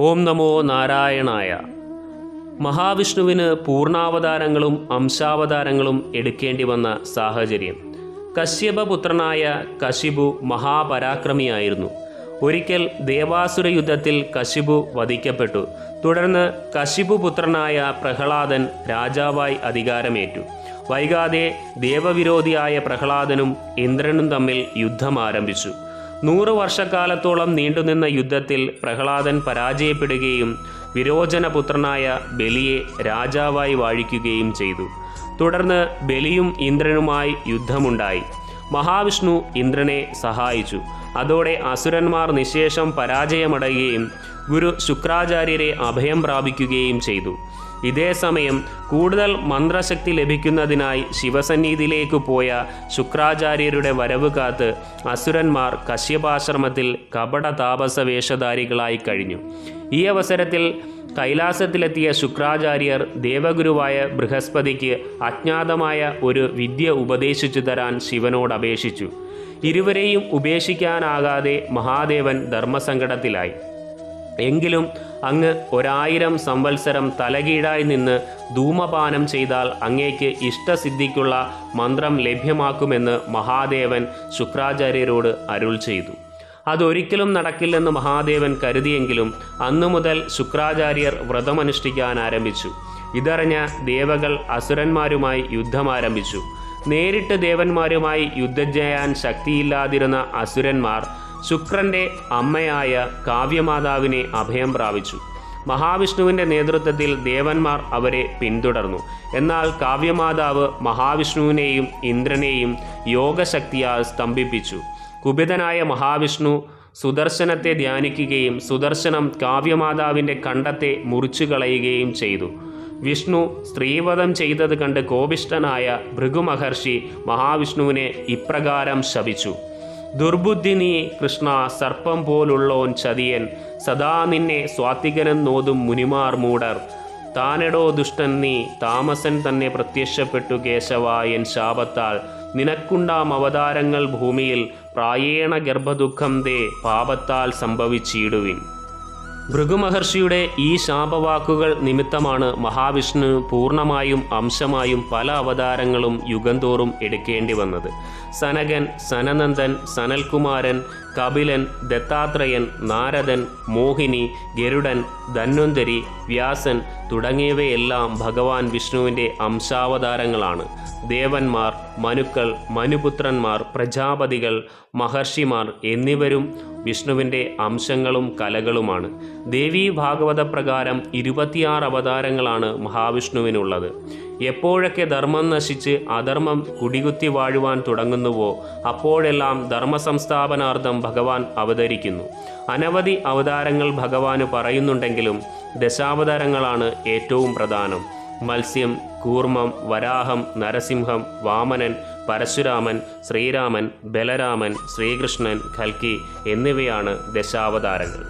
ഓം നമോ നാരായണായ. മഹാവിഷ്ണുവിന് പൂർണാവതാരങ്ങളും അംശാവതാരങ്ങളും എടുക്കേണ്ടി വന്ന സാഹചര്യം കശ്യപപുത്രനായ കശിബു മഹാപരാക്രമിയായിരുന്നു. ഒരിക്കൽ ദേവാസുര യുദ്ധത്തിൽ കശിബു വധിക്കപ്പെട്ടു. തുടർന്ന് കശിബു പുത്രനായ പ്രഹ്ലാദൻ രാജാവായി അധികാരമേറ്റു. വൈകാതെ ദേവവിരോധിയായ പ്രഹ്ലാദനും ഇന്ദ്രനും തമ്മിൽ യുദ്ധം ആരംഭിച്ചു. നൂറ് വർഷക്കാലത്തോളം നീണ്ടുനിന്ന യുദ്ധത്തിൽ പ്രഹ്ലാദൻ പരാജയപ്പെടുകയും വിരോചനപുത്രനായ ബലിയെ രാജാവായി വാഴിക്കുകയും ചെയ്തു. തുടർന്ന് ബലിയും ഇന്ദ്രനുമായി യുദ്ധമുണ്ടായി. മഹാവിഷ്ണു ഇന്ദ്രനെ സഹായിച്ചു. അതോടെ അസുരന്മാർ നിശേഷം പരാജയമടയുകയും ഗുരു ശുക്രാചാര്യരെ അഭയം പ്രാപിക്കുകയും ചെയ്തു. ഇതേ സമയം കൂടുതൽ മന്ത്രശക്തി ലഭിക്കുന്നതിനായി ശിവസന്നിധിയിലേക്ക് പോയ ശുക്രാചാര്യരുടെ വരവ് കാത്ത് അസുരന്മാർ കശ്യപാശ്രമത്തിൽ കപട താപസ വേഷധാരികളായി കഴിഞ്ഞു. ഈ അവസരത്തിൽ കൈലാസത്തിലെത്തിയ ശുക്രാചാര്യർ ദേവഗുരുവായ ബൃഹസ്പതിക്ക് അജ്ഞാതമായ ഒരു വിദ്യ ഉപദേശിച്ചു തരാൻ ശിവനോട് അപേക്ഷിച്ചു. ഇരുവരെയും ഉപേക്ഷിക്കാനാകാതെ മഹാദേവൻ ധർമ്മസങ്കടത്തിലായി. എങ്കിലും അങ്ങ് ഒരായിരം സംവത്സരം തലകീഴായി നിന്ന് ധൂമപാനം ചെയ്താൽ അങ്ങേക്ക് ഇഷ്ടസിദ്ധിക്കുള്ള മന്ത്രം ലഭ്യമാക്കുമെന്ന് മഹാദേവൻ ശുക്രാചാര്യരോട് അരുൾ ചെയ്തു. അതൊരിക്കലും നടക്കില്ലെന്ന് മഹാദേവൻ കരുതിയെങ്കിലും അന്നു മുതൽ ശുക്രാചാര്യർ വ്രതമനുഷ്ഠിക്കാൻ ആരംഭിച്ചു. ഇതറിഞ്ഞ ദേവകൾ അസുരന്മാരുമായി യുദ്ധമാരംഭിച്ചു നേരിട്ട് ദേവന്മാരുമായി യുദ്ധം ചെയ്യാൻ ശക്തിയില്ലാതിരുന്ന അസുരന്മാർ ശുക്രന്റെ അമ്മയായ കാവ്യമാതാവിനെ അഭയം പ്രാപിച്ചു. മഹാവിഷ്ണുവിന്റെ നേതൃത്വത്തിൽ ദേവന്മാർ അവരെ പിന്തുടർന്നു. എന്നാൽ കാവ്യമാതാവ് മഹാവിഷ്ണുവിനെയും ഇന്ദ്രനെയും യോഗശക്തിയാൽ സ്തംഭിപ്പിച്ചു. കുപിതനായ മഹാവിഷ്ണു സുദർശനത്തെ ധ്യാനിക്കുകയും സുദർശനം കാവ്യമാതാവിന്റെ കണ്ടത്തെ മുറിച്ചു കളയുകയും ചെയ്തു. വിഷ്ണു സ്ത്രീവധം ചെയ്തത് കണ്ട് കോപിഷ്ടനായ ഭൃഗുമഹർഷി മഹാവിഷ്ണുവിനെ ഇപ്രകാരം ശപിച്ചു. ദുർബുദ്ധി നീ കൃഷ്ണ സർപ്പം പോലുള്ളോൻ ചതിയൻ സദാ നിന്നെ സ്വാത്തികനം നോതും മുനിമാർ മൂടർ. താനെടോ ദുഷ്ടൻ നീ താമസൻ തന്നെ പ്രത്യക്ഷപ്പെട്ടു കേശവായൻ ശാപത്താൽ. നിനക്കുണ്ടാം അവതാരങ്ങൾ ഭൂമിയിൽ പ്രായേണ ഗർഭദുഃഖം ദേ പാപത്താൽ സംഭവിച്ചിടുവിൻ. ഭൃഗുമഹർഷിയുടെ ഈ ശാപവാക്കുകൾ നിമിത്തമാണ് മഹാവിഷ്ണു പൂർണമായും അംശമായും പല അവതാരങ്ങളും യുഗന്തോറും എടുക്കേണ്ടി വന്നത്. സനകൻ സനനന്ദൻ സനൽകുമാരൻ കപിലൻ ദത്താത്രേയൻ നാരദൻ മോഹിനി ഗരുഡൻ ധന്വന്തരി വ്യാസൻ തുടങ്ങിയവയെല്ലാം ഭഗവാൻ വിഷ്ണുവിന്റെ അംശാവതാരങ്ങളാണ്. ദേവന്മാർ മനുക്കൾ മനുപുത്രന്മാർ പ്രജാപതികൾ മഹർഷിമാർ എന്നിവരും വിഷ്ണുവിന്റെ അംശങ്ങളും കലകളുമാണ്. ദേവീ ഭാഗവത പ്രകാരം ഇരുപത്തിയാറ് അവതാരങ്ങളാണ് മഹാവിഷ്ണുവിനുള്ളത്. എപ്പോഴൊക്കെ ധർമ്മം നശിച്ച് അധർമ്മം കുടികുത്തി വാഴുവാൻ തുടങ്ങുന്നുവോ അപ്പോഴെല്ലാം ധർമ്മസംസ്ഥാപനാർത്ഥം ഭഗവാൻ അവതരിക്കുന്നു. അനവധി അവതാരങ്ങൾ ഭഗവാന് പറയുന്നുണ്ടെങ്കിലും ദശാവതാരങ്ങളാണ് ഏറ്റവും പ്രധാനം. മത്സ്യം കൂർമ്മം വരാഹം നരസിംഹം വാമനൻ പരശുരാമൻ ശ്രീരാമൻ ബലരാമൻ ശ്രീകൃഷ്ണൻ ഖൽക്കി എന്നിവയാണ് ദശാവതാരങ്ങൾ.